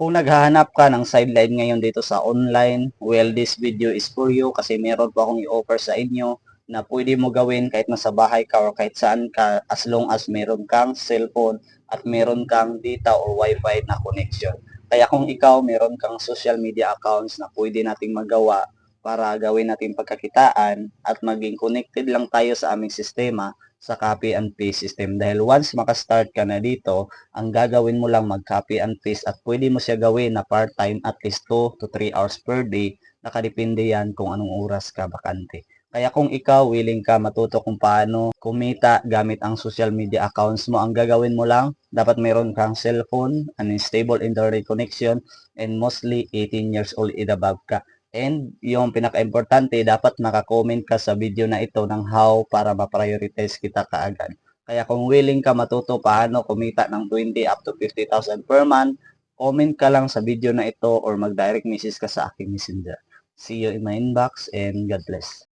Kung naghahanap ka ng sideline ngayon dito sa online, well, this video is for you kasi meron po akong i-offer sa inyo na pwede mo gawin kahit nasa bahay ka or kahit saan ka as long as meron kang cellphone at meron kang data or wifi na connection. Kaya kung ikaw meron kang social media accounts na pwede nating magawa para gawin natin pagkakitaan at maging connected lang tayo sa aming sistema sa copy and paste system. Dahil once makastart ka na dito, ang gagawin mo lang mag-copy and paste at pwede mo siya gawin na part-time at least 2 to 3 hours per day. Nakadepende yan kung anong oras ka bakante. Kaya kung ikaw willing ka matuto kung paano kumita gamit ang social media accounts mo, ang gagawin mo lang, dapat meron kang cellphone, an stable internet connection, and mostly 18 years old and above ka. And yung pinaka-importante, dapat naka-comment ka sa video na ito ng how para ma-prioritize kita kaagad. Kaya kung willing ka matuto paano kumita ng 20 up to 50,000 per month, comment ka lang sa video na ito or mag-direct message ka sa aking messenger. See you in my inbox and God bless.